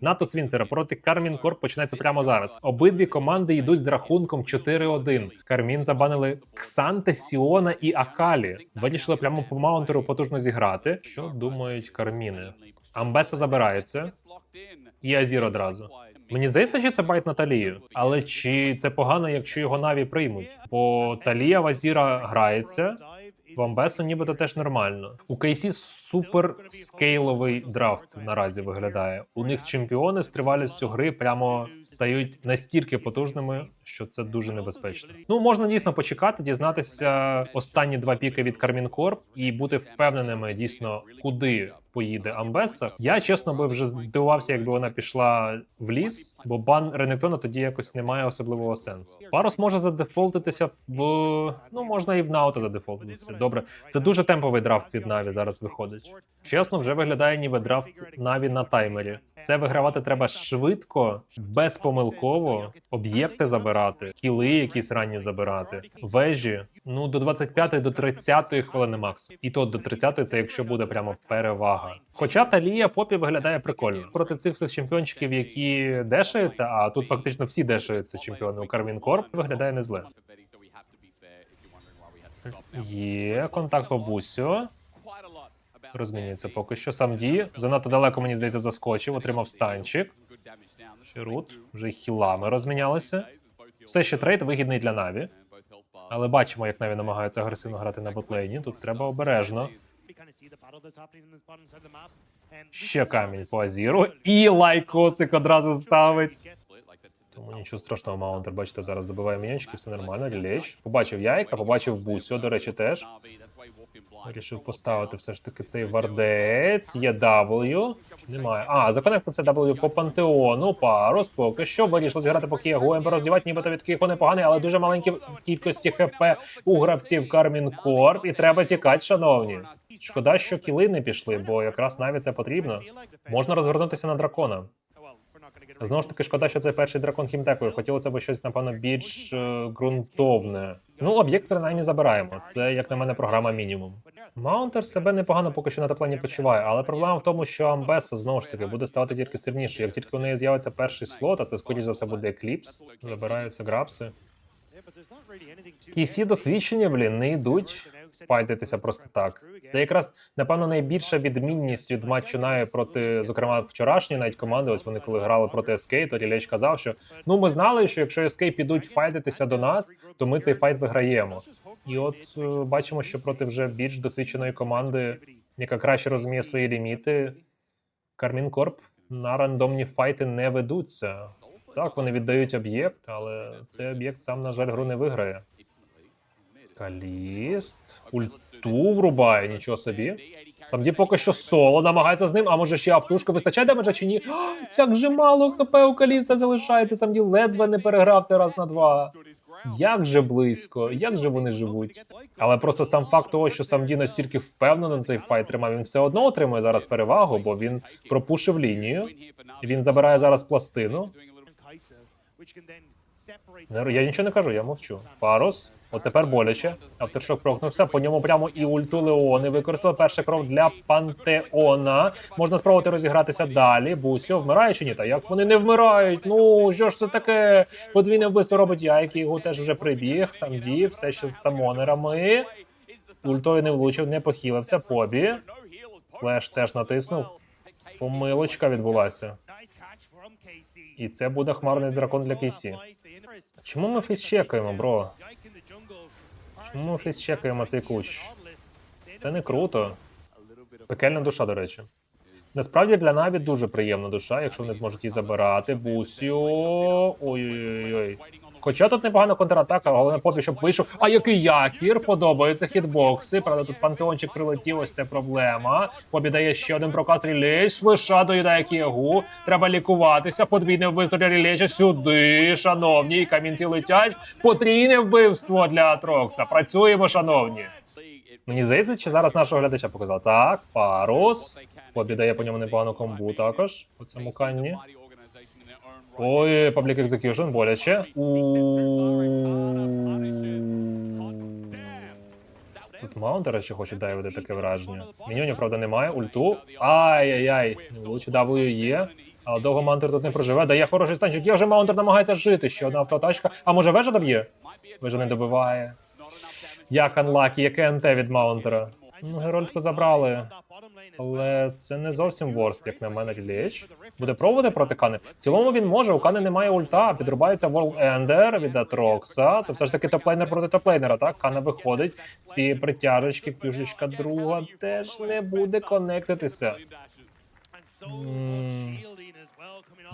НАТО Свінцера проти Кармін Корп починається прямо зараз. Обидві команди йдуть з рахунком 4-1. Кармін забанили Ксанте, Сіона і Акалі. Вирішили прямо по маунтеру потужно зіграти. Що думають карміни? Амбеса забирається і Азір одразу. Мені здається, що це байт на Талію. Але чи це погано, якщо його наві приймуть? Бо Талія в Азіра грається. В Амбесу нібито теж нормально. У Кейсі супер скейловий драфт наразі виглядає. У них чемпіони з тривалістю гри прямо стають настільки потужними, що це дуже небезпечно. Ну можна дійсно почекати, дізнатися останні два піки від Кармін Корп і бути впевненими дійсно, куди поїде Амбеса. Я чесно би вже здивувався, якби вона пішла в ліс, бо бан Ренектона тоді якось не має особливого сенсу. Парус може задефолтитися в ну можна і в Наута задефолтитися. Добре, це дуже темповий драфт від Наві зараз виходить. Чесно, вже виглядає ніби драфт Наві на таймері. Це вигравати треба швидко, безпомилково, об'єкти забирати, кіли якісь ранні забирати, вежі. Ну до 25 до 30 хвилини макс. І то до 30 це якщо буде прямо перевага. Хоча Талія Попі виглядає прикольно проти цих всіх чемпіончиків, які дешаються, а тут фактично всі дешаються чемпіони у Кармін Корп, виглядає не зле. Є контакт по. Розмінюється поки що. Сам Ді занадто далеко, мені здається, заскочив, отримав станчик. Ширут вже хілами розмінялися. Все ще трейд вигідний для Наві. Але бачимо, як Наві намагаються агресивно грати на ботлейні. Тут треба обережно. Ще камінь по Азіру. І лайкосик одразу ставить. Тому нічого страшного, Маунтер, бачите, зараз добиває мінянчики, все нормально. Лєч. Побачив яйка, побачив бусю, до речі, теж. Вирішив поставити все ж таки цей вардець. Є W. Немає. А, законектився W по пантеону. Парус поки що. Вирішили зіграти по Кіягу. Ембер роздівати, нібито від Кіяго непоганий, але дуже маленькі кількості ХП у гравців Кармін Корп. І треба тікати, шановні. Шкода, що кіли не пішли, бо якраз навіть це потрібно. Можна розвернутися на дракона. Знову ж таки, шкода, що це перший дракон хімтекою. Хотілося б щось, напевно, більш е, ґрунтовне. Ну, об'єкт принаймні забираємо. Це, як на мене, програма мінімум. Маунтер себе непогано поки що на теплені почуває, але проблема в тому, що Амбеса знову ж таки буде ставати тільки сильніше. Як тільки у неї з'явиться перший слот, а це скоріш за все буде екліпс. Забираються Кісі досвідчені, блін, не йдуть файтитися просто так. Це якраз напевно найбільша відмінність від матчу Наї проти, зокрема, вчорашньої навіть команди. Ось вони коли грали проти SK, то Рілеч казав, що ну ми знали, що якщо SK підуть файтитися до нас, то ми цей файт виграємо. І от е, бачимо, що проти вже більш досвідченої команди, яка краще розуміє свої ліміти, Кармін Корп на рандомні файти не ведуться. Так, вони віддають об'єкт, але цей об'єкт сам, на жаль, гру не виграє. Каліст. Ульту врубає, нічого собі. Самді поки що соло намагається з ним, а може ще аптушка вистачає демеджа чи ні? А, як же мало хп у Каліста залишається, Самді ледве не переграв це раз на два. Як же близько, як же вони живуть? Але просто сам факт того, що Самді настільки впевнено цей файт тримав, він все одно отримує зараз перевагу, бо він пропушив лінію. Він забирає зараз пластину. Я нічого не кажу, я мовчу. Парус. От тепер боляче. Авторшок прокнувся. По ньому прямо і ульту Леони. Використали перший крок для Пантеона. Можна спробувати розігратися далі. Бусьо вмирає чи ні? Та як вони не вмирають? Ну що ж це таке? Подвійне вбивство робить Яйки. Його теж вже прибіг. Сам Ді, все ще з самонерами. Ультою не влучив, не похилився. Побі. Флеш теж натиснув. Помилочка відбулася. І це буде хмарний дракон для Кейсі. Чому ми фейс чекаємо, бро? Чому ми фейс чекаємо цей кущ? Це не круто. Пекельна душа, до речі. Насправді для Наві дуже приємна душа, якщо вони зможуть її забирати. Бусю. Ой-ой-ой. Хоча тут непогана контратака, головне попі, щоб вийшов. А який якір? Подобаються хітбокси. Правда, тут пантеончик прилетів, ось це проблема. Побі дає ще один прокаст релейс. Флеша доїдає кігу. Треба лікуватися. Подвійне вбивство для релейча. Сюди, шановні. Камінці летять. Потрійне вбивство для Атрокса. Працюємо, шановні. Мені здається, чи зараз нашого глядача показав. Так, парус. Побі дає по ньому непогану комбу також по цьому канні. Ой, Public Execution, боляче. Тут маунтера ще хочуть дайвити таке враження. Міньонів, правда, немає. Ульту. Ай-яй-яй. Не. W є. Але довго Маунтер тут не проживе. Дає хороший станчик. Як же Маунтер намагається жити? Ще одна автоатачка. А може вежа доб'є? Вежа не добиває. Як анлакі, яке НТ від Маунтера. Ну, Герольдку забрали. Але це не зовсім ворст, як на мене, Ліч. Буде пробувати проти Кани. В цілому він може, у Кани немає ульта, підрубається World Ender від Атрокса. Це все ж таки топлейнер проти топлейнера, так? Кана виходить з цієї притяжечки, пюшечка друга теж не буде конектитися.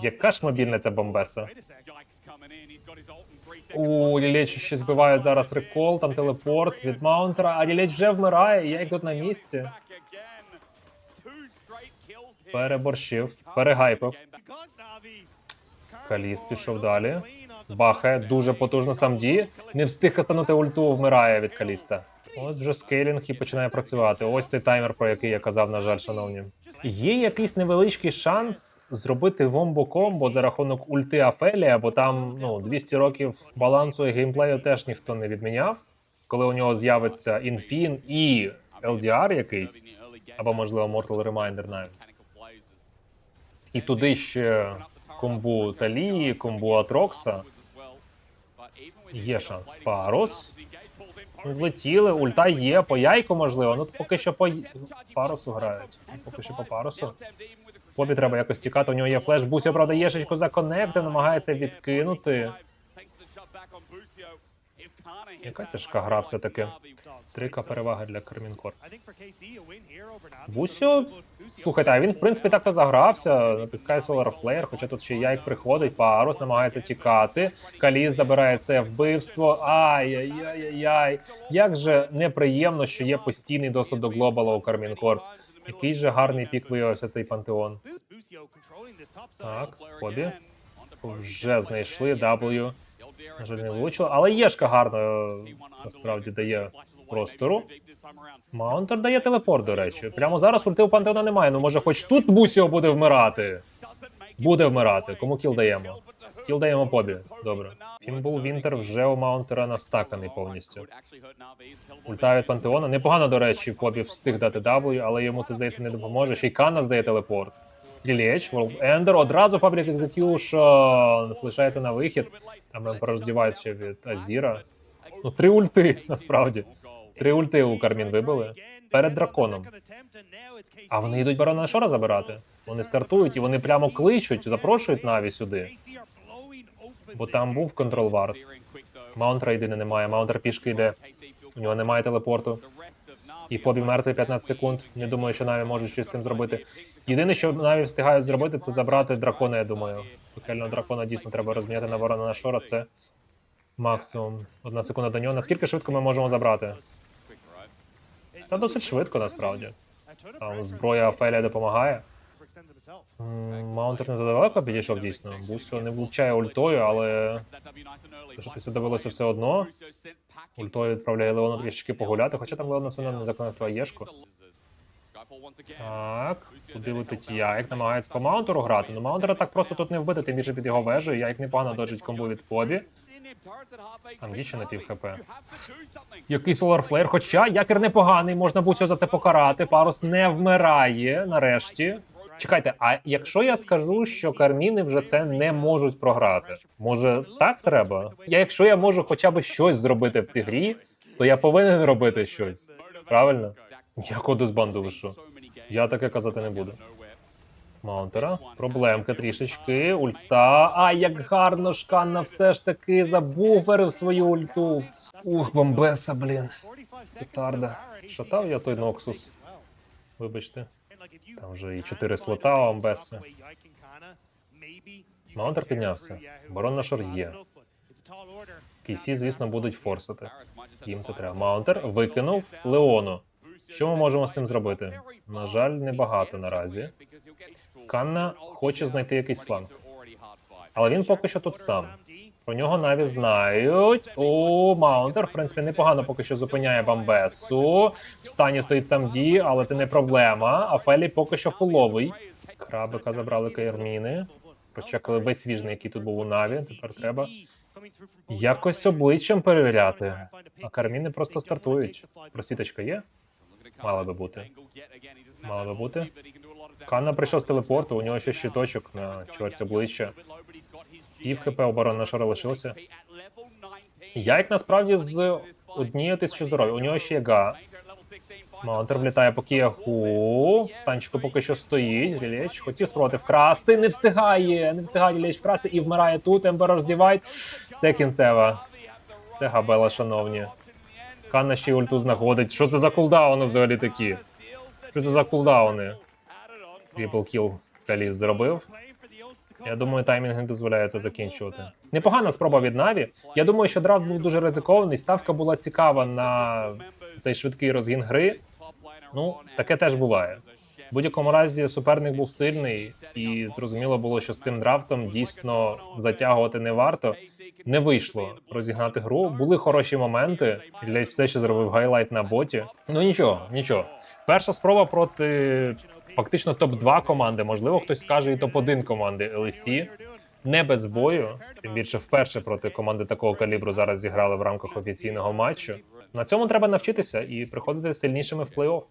Яка ж мобільна ця бомбеса? У Лілеч ще збивають зараз рекол, там телепорт від Маунтера, а Лілеч вже вмирає, і я тут на місці. Переборщив, перегайпив. Каліст пішов далі. Бахає дуже потужно сам Ді. Не встиг кастанути ульту, вмирає від Каліста. Ось вже скейлінг і починає працювати. Ось цей таймер, про який я казав, на жаль, шановні. Є якийсь невеличкий шанс зробити вомбо-комбо за рахунок ульти Афелія, бо там ну 200 років балансу і геймплею теж ніхто не відміняв. Коли у нього з'явиться інфін і LDR якийсь, або можливо Mortal Reminder навіть. І туди ще комбу Талії, комбу Атрокса. Є шанс. Парус. Влетіли, ульта є, по яйку можливо. Ну поки що по парусу грають. Поки що по парусу. Побі треба якось тікати, у нього є флеш. Буся, правда, єшечку законектив, намагається відкинути. Яка тяжка гра все-таки. Трика перевага для Кармінкор. Бусю, слухайте, а він в принципі так-то загрався. Натискає Solar Flare, хоча тут ще яйк приходить, парус намагається тікати. Каліс добирає це вбивство. Ай-яй-яй-яй. Як же неприємно, що є постійний доступ до глобала у Кармінкор. Який же гарний пік виявився цей пантеон. Так, Хобі. Вже знайшли W. На жаль, не влучило, але Єшка гарно е, насправді дає простору. Маунтер дає телепорт, до речі. Прямо зараз ульти у Пантеона немає. Ну може хоч тут Бусіо буде вмирати. Буде вмирати. Кому кіл даємо? Кіл даємо побі. Добре. Фінбул Вінтер вже у Маунтера настаканий повністю. Ульта від Пантеона. Непогано, до речі, Побі встиг дати W, але йому це здається не допоможе. Ще й Канна здає телепорт. World Ender, одразу Public Execution. Лишається на вихід. Там Емперор роздівається від Азіра. Ну, три ульти, насправді. Три ульти у Кармін вибили. Перед драконом. А вони йдуть барона Шора забирати. Вони стартують і вони прямо кличуть, запрошують Наві сюди. Бо там був контрол вард. Маунтера єдине немає. Маунтер пішки йде. У нього немає телепорту. І Побі мертвий 15 секунд. Не думаю, що Наві можуть щось з цим зробити. Єдине, що Наві встигають зробити, це забрати дракона, я думаю. Пекельного дракона дійсно треба розміняти на ворона на шора. Це максимум. Одна секунда до нього. Наскільки швидко ми можемо забрати? Та досить швидко, насправді. Там зброя Афелія допомагає. Маунтер не задалеко підійшов дійсно. Бусьо не влучає ультою, але лишитися довелося все одно. Ультою відправляє Леона трішки погуляти, хоча там Леона все одно не законектила Єшку. Так, куди летить Яйк, намагається по маунтеру грати. Ну маунтера так просто тут не вбити, тим більше під його вежею. Яйк непогано доджить комбу від Побі. Сам діче на пів хп. Який Solar Flare, хоча якір непоганий, можна Бусю за це покарати. Парус не вмирає нарешті. Чекайте, а якщо я скажу, що карміни вже це не можуть програти, може так треба? Я якщо я можу хоча б щось зробити в цій грі, то я повинен робити щось. Правильно? Я коду з банду лишу. Я таке казати не буду. Маунтера. Проблемка трішечки. Ульта. А як гарно Шканна все ж таки забуферив свою ульту. Ух, бомбеса, блін. Петарда. Шатав я той Ноксус. Вибачте. Там вже і чотири слота у Амбеси. Маунтер піднявся. Барон на шор є. Кейсі, звісно, будуть форсити. Їм це треба. Маунтер викинув Леону. Що ми можемо з цим зробити? На жаль, небагато наразі. Канна хоче знайти якийсь фланг. Але він поки що тут сам. Про нього навіть знають. О, Маунтер, в принципі, непогано поки що зупиняє Бамбесу. В стані стоїть сам Ді, але це не проблема. А Фелі поки що фуловий. Крабика забрали Каєрміни. Прочекали весь свіжний, який тут був у Наві. Тепер треба якось обличчям перевіряти. А карміни просто стартують. Просвіточка є? Мала би бути. Мала би бути. Канна прийшов з телепорту, у нього ще щиточок на чверть обличчя. Пів хп оборона на Шора лишилося. Як насправді з однією тисячі здоров'я. У нього ще є га. Маунтер влітає по кіягу. Станчику поки що стоїть. Рілеч хотів спроти вкрасти. Не встигає. Не встигає Рілеч вкрасти і вмирає тут. Емберор здівайт. Це кінцева. Це габела, шановні. Канна ще ульту знаходить. Що це за кулдауни взагалі такі? Що це за кулдауни? Трипл кіл Каліс зробив. Я думаю, таймінг не дозволяє це закінчувати. Непогана спроба від Наві. Я думаю, що драфт був дуже ризикований. Ставка була цікава на цей швидкий розгін гри. Ну, таке теж буває. В будь-якому разі суперник був сильний, і зрозуміло було, що з цим драфтом дійсно затягувати не варто. Не вийшло розігнати гру. Були хороші моменти. Ілляч все ще зробив гайлайт на боті. Ну нічого, нічого. Перша спроба проти фактично топ-2 команди. Можливо, хтось скаже і топ-1 команди LEC. Не без бою, тим більше вперше проти команди такого калібру зараз зіграли в рамках офіційного матчу. На цьому треба навчитися і приходити сильнішими в плей-офф.